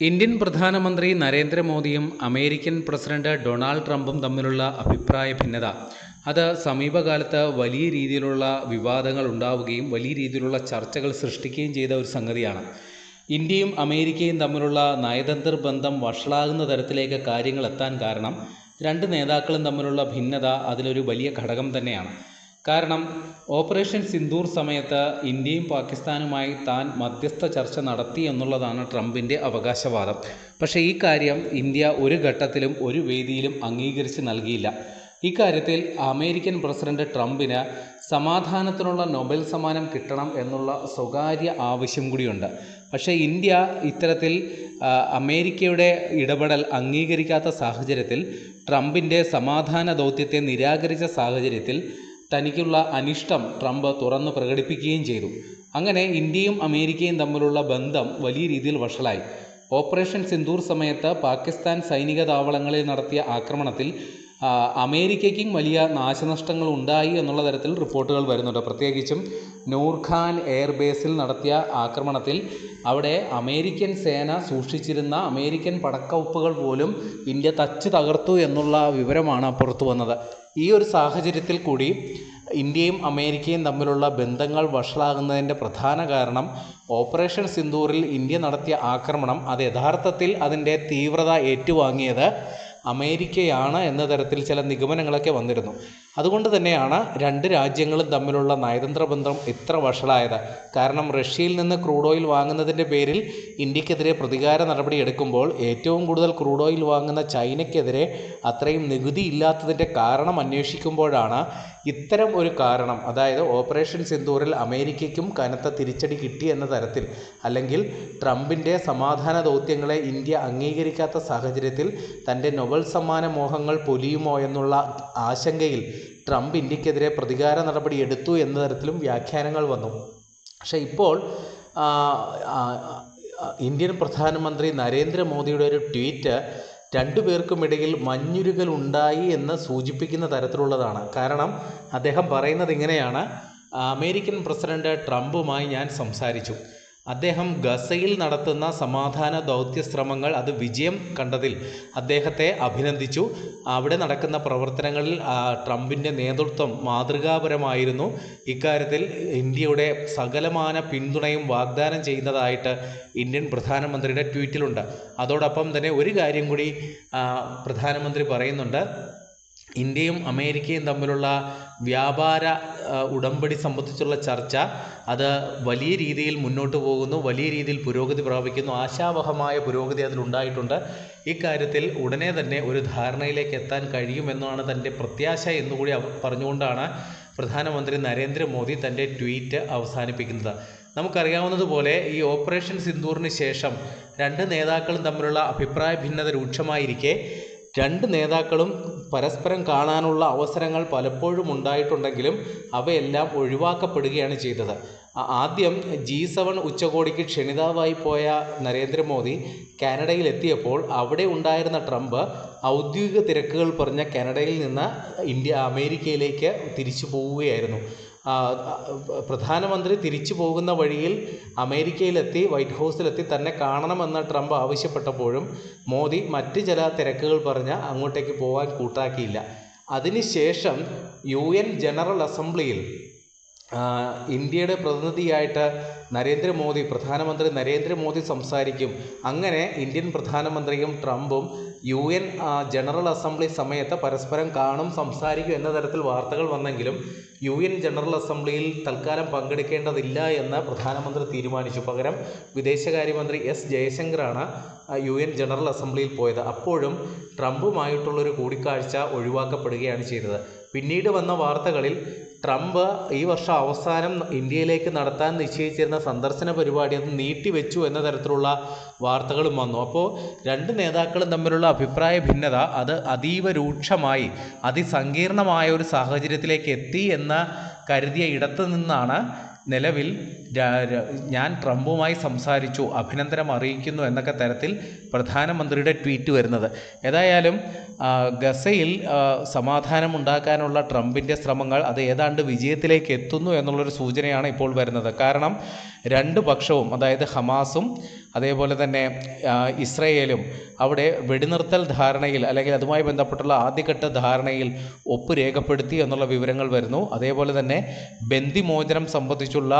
Indian പ്രധാനമന്ത്രി നരേന്ദ്രമോദിയും American president Donald ട്രംപും തമ്മിലുള്ള അഭിപ്രായ ഭിന്നത. അത് സമീപകാലത്ത് വലിയ രീതിയിലുള്ള വിവാദങ്ങൾ ഉണ്ടാവുകയും വലിയ രീതിയിലുള്ള ചർച്ചകൾ സൃഷ്ടിക്കുകയും ചെയ്ത ഒരു സംഗതിയാണ്. ഇന്ത്യയും അമേരിക്കയും തമ്മിലുള്ള നയതന്ത്ര ബന്ധം വഷളാകുന്ന തരത്തിലേക്ക് കാര്യങ്ങൾ എത്താൻ കാരണം രണ്ട് നേതാക്കളും തമ്മിലുള്ള ഭിന്നത അതിലൊരു വലിയ ഘടകം തന്നെയാണ്. കാരണം ഓപ്പറേഷൻ സിന്ദൂർ സമയത്ത് ഇന്ത്യയും പാകിസ്ഥാനുമായി താൻ മധ്യസ്ഥ ചർച്ച നടത്തി എന്നുള്ളതാണ് ട്രംപിന്റെ അവകാശവാദം. പക്ഷേ ഈ കാര്യം ഇന്ത്യ ഒരു ഘട്ടത്തിലും ഒരു വേദിയിലും അംഗീകരിച്ച് നൽകിയില്ല. ഇക്കാര്യത്തിൽ അമേരിക്കൻ പ്രസിഡന്റ് ട്രംപിന് സമാധാനത്തിനുള്ള നൊബേൽ സമ്മാനം കിട്ടണം എന്നുള്ള സ്വകാര്യ ആവശ്യം കൂടിയുണ്ട്. പക്ഷേ ഇന്ത്യ ഇത്തരത്തിൽ അമേരിക്കയുടെ ഇടപെടൽ അംഗീകരിക്കാത്ത സാഹചര്യത്തിൽ ട്രംപിന്റെ സമാധാന ദൗത്യത്തെ നിരാകരിച്ച സാഹചര്യത്തിൽ തനിക്കുള്ള അനിഷ്ടം ട്രംപ് തുറന്നു പ്രകടിപ്പിക്കുകയും ചെയ്തു. അങ്ങനെ ഇന്ത്യയും അമേരിക്കയും തമ്മിലുള്ള ബന്ധം വലിയ രീതിയിൽ വഷളായി. ഓപ്പറേഷൻ സിന്ദൂർ സമയത്ത് പാകിസ്ഥാൻ സൈനിക താവളങ്ങളിൽ നടത്തിയ ആക്രമണത്തിൽ അമേരിക്കയ്ക്കും വലിയ നാശനഷ്ടങ്ങൾ ഉണ്ടായി എന്നുള്ള തരത്തിൽ റിപ്പോർട്ടുകൾ വരുന്നുണ്ട്. പ്രത്യേകിച്ചും നൂർഖാൻ എയർബേസിൽ നടത്തിയ ആക്രമണത്തിൽ അവിടെ അമേരിക്കൻ സേന സൂക്ഷിച്ചിരുന്ന അമേരിക്കൻ പടക്കവപ്പുകൾ പോലും ഇന്ത്യ തച്ച് തകർത്തു എന്നുള്ള വിവരമാണ് പുറത്തു വന്നത്. ഈ ഒരു സാഹചര്യത്തിൽ കൂടി ഇന്ത്യയും അമേരിക്കയും തമ്മിലുള്ള ബന്ധങ്ങൾ വഷളാകുന്നതിന്റെ പ്രധാന കാരണം ഓപ്പറേഷൻ സിന്ദൂറിൽ ഇന്ത്യ നടത്തിയ ആക്രമണം അത് യഥാർത്ഥത്തിൽ അതിന്റെ തീവ്രത ഏറ്റുവാങ്ങിയത് അമേരിക്കയാണ് എന്ന തരത്തിൽ ചില നിഗമനങ്ങളൊക്കെ വന്നിരുന്നു. അതുകൊണ്ട് തന്നെയാണ് രണ്ട് രാജ്യങ്ങളും തമ്മിലുള്ള നയതന്ത്ര ബന്ധം ഇത്ര വഷളായത്. കാരണം റഷ്യയിൽ നിന്ന് ക്രൂഡ് ഓയിൽ വാങ്ങുന്നതിന്റെ പേരിൽ ഇന്ത്യക്കെതിരെ പ്രതികാര നടപടി എടുക്കുമ്പോൾ ഏറ്റവും കൂടുതൽ ക്രൂഡ് ഓയിൽ വാങ്ങുന്ന ചൈനയ്ക്കെതിരെ അത്രയും നികുതി ഇല്ലാത്തതിന്റെ കാരണം അന്വേഷിക്കുമ്പോഴാണ് ഇത്തരം ഒരു കാരണം അതായത് ഓപ്പറേഷൻ സിന്ദൂറിൽ അമേരിക്കയ്ക്കും കനത്ത തിരിച്ചടി കിട്ടി എന്ന തരത്തിൽ അല്ലെങ്കിൽ ട്രംപിന്റെ സമാധാന ദൗത്യങ്ങളെ ഇന്ത്യ അംഗീകരിക്കാത്ത സാഹചര്യത്തിൽ തന്റെ നൊബൽ സമ്മാന മോഹങ്ങൾ പൊലിയുമോ എന്നുള്ള ആശങ്കയിൽ ട്രംപ് ഇന്ത്യക്കെതിരെ പ്രതികാര നടപടി എടുത്തു എന്ന തരത്തിലും വ്യാഖ്യാനങ്ങൾ വന്നു. പക്ഷേ ഇപ്പോൾ ഇന്ത്യൻ പ്രധാനമന്ത്രി നരേന്ദ്രമോദിയുടെ ഒരു ട്വീറ്റ് രണ്ടു പേർക്കുമിടയിൽ മഞ്ഞുരുകൽ ഉണ്ടായി എന്ന് സൂചിപ്പിക്കുന്ന തരത്തിലുള്ളതാണ്. കാരണം അദ്ദേഹം പറയുന്നത് ഇങ്ങനെയാണ്. അമേരിക്കൻ പ്രസിഡന്റ് ട്രംപുമായി ഞാൻ സംസാരിച്ചു. അദ്ദേഹം ഗസയിൽ നടത്തുന്ന സമാധാന ദൗത്യ ശ്രമങ്ങൾ അത് വിജയം കണ്ടതിൽ അദ്ദേഹത്തെ അഭിനന്ദിച്ചു. അവിടെ നടക്കുന്ന പ്രവർത്തനങ്ങളിൽ ട്രംപിന്റെ നേതൃത്വം മാതൃകാപരമായിരുന്നു. ഇക്കാര്യത്തിൽ ഇന്ത്യയുടെ സകലമാന പിന്തുണയും വാഗ്ദാനം ചെയ്യുന്നതായിട്ട് ഇന്ത്യൻ പ്രധാനമന്ത്രിയുടെ ട്വീറ്റിലുണ്ട്. അതോടൊപ്പം തന്നെ ഒരു കാര്യം കൂടി പ്രധാനമന്ത്രി പറയുന്നുണ്ട്. ഇന്ത്യയും അമേരിക്കയും തമ്മിലുള്ള വ്യാപാര ഉടമ്പടി സംബന്ധിച്ചുള്ള ചർച്ച അത് വലിയ രീതിയിൽ മുന്നോട്ട് പോകുന്നു വലിയ രീതിയിൽ പുരോഗതി പ്രാപിക്കുന്നു ആശാവഹമായ പുരോഗതി അതിലുണ്ടായിട്ടുണ്ട് ഇക്കാര്യത്തിൽ ഉടനെ തന്നെ ഒരു ധാരണയിലേക്ക് എത്താൻ കഴിയുമെന്നാണ് തന്റെ പ്രത്യാശ എന്നുകൂടി പറഞ്ഞുകൊണ്ടാണ് പ്രധാനമന്ത്രി നരേന്ദ്രമോദി തന്റെ ട്വീറ്റ് അവസാനിപ്പിക്കുന്നത്. നമുക്കറിയാവുന്നതുപോലെ ഈ ഓപ്പറേഷൻ സിന്ദൂറിന് ശേഷം രണ്ട് നേതാക്കളും തമ്മിലുള്ള അഭിപ്രായ ഭിന്നത രൂക്ഷമായിരിക്കെ രണ്ട് നേതാക്കളും പരസ്പരം കാണാനുള്ള അവസരങ്ങൾ പലപ്പോഴും ഉണ്ടായിട്ടുണ്ടെങ്കിലും അവയെല്ലാം ഒഴിവാക്കപ്പെടുകയാണ് ചെയ്തത്. ആദ്യം ജി സെവൻ ഉച്ചകോടിക്ക് ക്ഷണിതാവായി പോയ നരേന്ദ്രമോദി കാനഡയിൽ എത്തിയപ്പോൾ അവിടെ ഉണ്ടായിരുന്ന ട്രംപ് ഔദ്യോഗിക തിരക്കുകൾ പറഞ്ഞ കാനഡയിൽ നിന്ന് ഇന്ത്യ അമേരിക്കയിലേക്ക് തിരിച്ചു പോവുകയായിരുന്നു. പ്രധാനമന്ത്രി തിരിച്ചു പോകുന്ന വഴിയിൽ അമേരിക്കയിലെത്തി വൈറ്റ് ഹൗസിലെത്തി തന്നെ കാണണമെന്ന് ട്രംപ് ആവശ്യപ്പെട്ടപ്പോഴും മോദി മറ്റ് ചില തിരക്കുകൾ പറഞ്ഞ് അങ്ങോട്ടേക്ക് പോകാൻ കൂട്ടാക്കിയില്ല. അതിനുശേഷം യു എൻ ജനറൽ അസംബ്ലിയിൽ ഇന്ത്യയുടെ പ്രതിനിധിയായിട്ട് നരേന്ദ്രമോദി പ്രധാനമന്ത്രി നരേന്ദ്രമോദി സംസാരിക്കും. അങ്ങനെ ഇന്ത്യൻ പ്രധാനമന്ത്രിയും ട്രംപും യു എൻ ജനറൽ അസംബ്ലി സമയത്ത് പരസ്പരം കാണും സംസാരിക്കും എന്ന തരത്തിൽ വാർത്തകൾ വന്നെങ്കിലും യു എൻ ജനറൽ അസംബ്ലിയിൽ തൽക്കാലം പങ്കെടുക്കേണ്ടതില്ല എന്ന് പ്രധാനമന്ത്രി തീരുമാനിച്ചു. പകരം വിദേശകാര്യമന്ത്രി എസ് ജയശങ്കറാണ് യു എൻ ജനറൽ അസംബ്ലിയിൽ പോയത്. അപ്പോഴും ട്രംപുമായിട്ടുള്ളൊരു കൂടിക്കാഴ്ച ഒഴിവാക്കപ്പെടുകയാണ് ചെയ്തത്. പിന്നീട് വന്ന വാർത്തകളിൽ ട്രംപ് ഈ വർഷം അവസാനം ഇന്ത്യയിലേക്ക് നടത്താൻ നിശ്ചയിച്ചിരുന്ന സന്ദർശന പരിപാടി അത് നീട്ടിവെച്ചു എന്ന തരത്തിലുള്ള വാർത്തകളും വന്നു. അപ്പോൾ രണ്ട് നേതാക്കളും തമ്മിലുള്ള അഭിപ്രായ ഭിന്നത അത് അതീവ രൂക്ഷമായി അതിസങ്കീർണമായ ഒരു സാഹചര്യത്തിലേക്ക് എത്തി എന്ന കരുതിയ ഇടത്തു നിന്നാണ് നിലവിൽ ഞാൻ ട്രംപുമായി സംസാരിച്ചു അഭിനന്ദനം അറിയിക്കുന്നു എന്നൊക്കെ തരത്തിൽ പ്രധാനമന്ത്രിയുടെ ട്വീറ്റ് വരുന്നത്. ഏതായാലും ഗസയിൽ സമാധാനം ഉണ്ടാക്കാനുള്ള ട്രംപിന്റെ ശ്രമങ്ങൾ അത് ഏതാണ്ട് വിജയത്തിലേക്ക് എത്തുന്നു എന്നുള്ളൊരു സൂചനയാണ് ഇപ്പോൾ വരുന്നത്. കാരണം രണ്ട് പക്ഷവും അതായത് ഹമാസും അതേപോലെ തന്നെ ഇസ്രയേലും അവിടെ വെടിനിർത്തൽ ധാരണയിൽ അല്ലെങ്കിൽ അതുമായി ബന്ധപ്പെട്ടുള്ള ആദ്യഘട്ട ധാരണയിൽ ഒപ്പ് രേഖപ്പെടുത്തി എന്നുള്ള വിവരങ്ങൾ വരുന്നു. അതേപോലെ തന്നെ ബന്ദിമോചനം സംബന്ധിച്ചുള്ള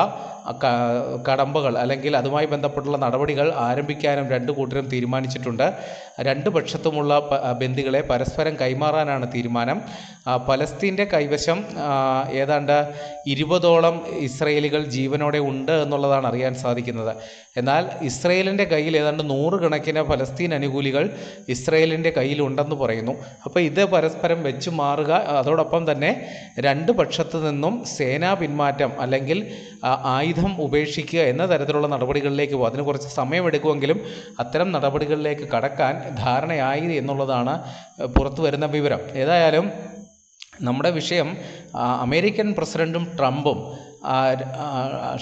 കടമ്പകൾ അല്ലെങ്കിൽ അതുമായി ബന്ധപ്പെട്ടുള്ള നടപടികൾ ആരംഭിക്കാനും രണ്ട് കൂട്ടരും തീരുമാനിച്ചിട്ടുണ്ട്. രണ്ട് പക്ഷത്തുമുള്ള ബന്ദികളെ പരസ്പരം കൈമാറാനാണ് തീരുമാനം. പലസ്തീന്റെ കൈവശം ഏതാണ്ട് ഇരുപതോളം ഇസ്രയേലികൾ ജീവനോടെ ഉണ്ട് എന്നുള്ളതാണ് അറിയാൻ സാധിക്കുന്നത്. എന്നാൽ ഇസ്രയേലിന്റെ കയ്യിൽ ഏതാണ്ട് നൂറുകണക്കിന് ഫലസ്തീൻ അനുകൂലികൾ ഇസ്രയേലിന്റെ കയ്യിലുണ്ടെന്ന് പറയുന്നു. അപ്പോൾ ഇത് പരസ്പരം വെച്ച് മാറുക അതോടൊപ്പം തന്നെ രണ്ട് പക്ഷത്തു നിന്നും സേനാ പിന്മാറ്റം അല്ലെങ്കിൽ ആയുധം ഉപേക്ഷിക്കുക എന്ന തരത്തിലുള്ള നടപടികളിലേക്ക് പോകും. അതിന് കുറച്ച് സമയമെടുക്കുമെങ്കിലും അത്തരം നടപടികളിലേക്ക് കടക്കാൻ ധാരണയായി എന്നുള്ളതാണ് പുറത്തു വരുന്ന വിവരം. ഏതായാലും നമ്മുടെ വിഷയം അമേരിക്കൻ പ്രസിഡന്റും ട്രംപും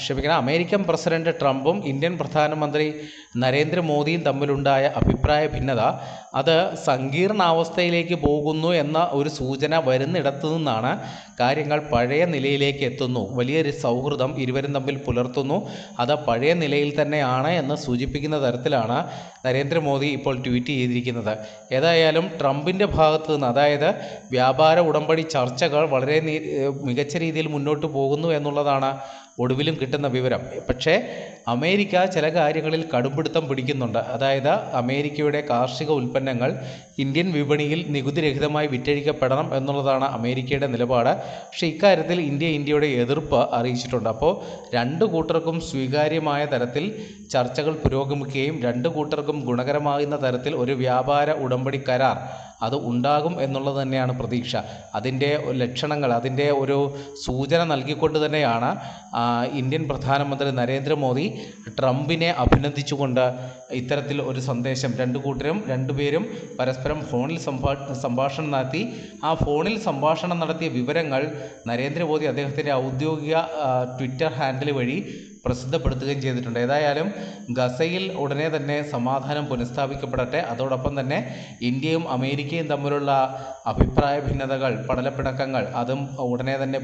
ക്ഷമിക്കണം. അമേരിക്കൻ പ്രസിഡന്റ് ട്രംപും ഇന്ത്യൻ പ്രധാനമന്ത്രി നരേന്ദ്രമോദിയും തമ്മിലുണ്ടായ അഭിപ്രായ ഭിന്നത അത് സങ്കീർണാവസ്ഥയിലേക്ക് പോകുന്നു എന്ന ഒരു സൂചന വരുന്നിടത്തു നിന്നാണ് കാര്യങ്ങൾ പഴയ നിലയിലേക്ക് എത്തുന്നു. വലിയൊരു സൗഹൃദം ഇരുവരും തമ്മിൽ പുലർത്തുന്നു. അത് പഴയ നിലയിൽ തന്നെയാണ് എന്ന് സൂചിപ്പിക്കുന്ന തരത്തിലാണ് നരേന്ദ്രമോദി ഇപ്പോൾ ട്വീറ്റ് ചെയ്തിരിക്കുന്നത്. ഏതായാലും ട്രംപിന്റെ ഭാഗത്ത് നിന്ന് അതായത് വ്യാപാര ഉടമ്പടി ചർച്ചകൾ വളരെ മികച്ച രീതിയിൽ മുന്നോട്ട് പോകുന്നു എന്നുള്ളതാണ് എന്നതാണ് ഒടുവിലും കിട്ടുന്ന വിവരം. പക്ഷേ അമേരിക്ക ചില കാര്യങ്ങളിൽ കടുംപിടുത്തം പിടിക്കുന്നുണ്ട്. അതായത് അമേരിക്കയുടെ കാർഷിക ഉൽപ്പന്നങ്ങൾ ഇന്ത്യൻ വിപണിയിൽ നികുതിരഹിതമായി വിറ്റഴിക്കപ്പെടണം എന്നുള്ളതാണ് അമേരിക്കയുടെ നിലപാട്. പക്ഷേ ഇക്കാര്യത്തിൽ ഇന്ത്യ ഇന്ത്യയുടെ എതിർപ്പ് അറിയിച്ചിട്ടുണ്ട്. അപ്പോൾ രണ്ട് കൂട്ടർക്കും സ്വീകാര്യമായ തരത്തിൽ ചർച്ചകൾ പുരോഗമിക്കുകയും രണ്ട് കൂട്ടർക്കും ഗുണകരമാകുന്ന തരത്തിൽ ഒരു വ്യാപാര ഉടമ്പടി കരാർ അത് ഉണ്ടാകും എന്നുള്ളത് തന്നെയാണ് പ്രതീക്ഷ. അതിന്റെ ലക്ഷണങ്ങൾ അതിന്റെ ഒരു സൂചന നൽകിക്കൊണ്ട് തന്നെയാണ് ഇന്ത്യൻ പ്രധാനമന്ത്രി നരേന്ദ്രമോദി ട്രംപിനെ അഭിനന്ദിച്ചുകൊണ്ട് ഇത്തരത്തിൽ ഒരു സന്ദേശം രണ്ടു കൂട്ടരും രണ്ടുപേരും പരസ്പരം ഫോണിൽ സംഭാ സംഭാഷണം നടത്തി. ആ ഫോണിൽ സംഭാഷണം നടത്തിയ വിവരങ്ങൾ നരേന്ദ്രമോദി അദ്ദേഹത്തിന്റെ ഔദ്യോഗിക ട്വിറ്റർ ഹാൻഡിൽ വഴി പ്രസിദ്ധപ്പെടുത്തുകയും ചെയ്തിട്ടുണ്ട്. ഏതായാലും ഗസയിൽ ഉടനെ തന്നെ സമാധാനം പുനഃസ്ഥാപിക്കപ്പെടട്ടെ. അതോടൊപ്പം തന്നെ ഇന്ത്യയും അമേരിക്കയും തമ്മിലുള്ള അഭിപ്രായ ഭിന്നതകൾ പടലപ്പിണക്കങ്ങൾ അതും ഉടനെ തന്നെ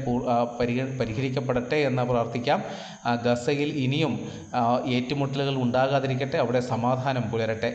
പരിഹരിക്കപ്പെടട്ടെ എന്ന് പ്രാർത്ഥിക്കാം. ഗസയിൽ ഇനിയും ഏറ്റുമുട്ടലുകൾ ഉണ്ടാകാതിരിക്കട്ടെ. അവിടെ സമാധാനം പുലരട്ടെ.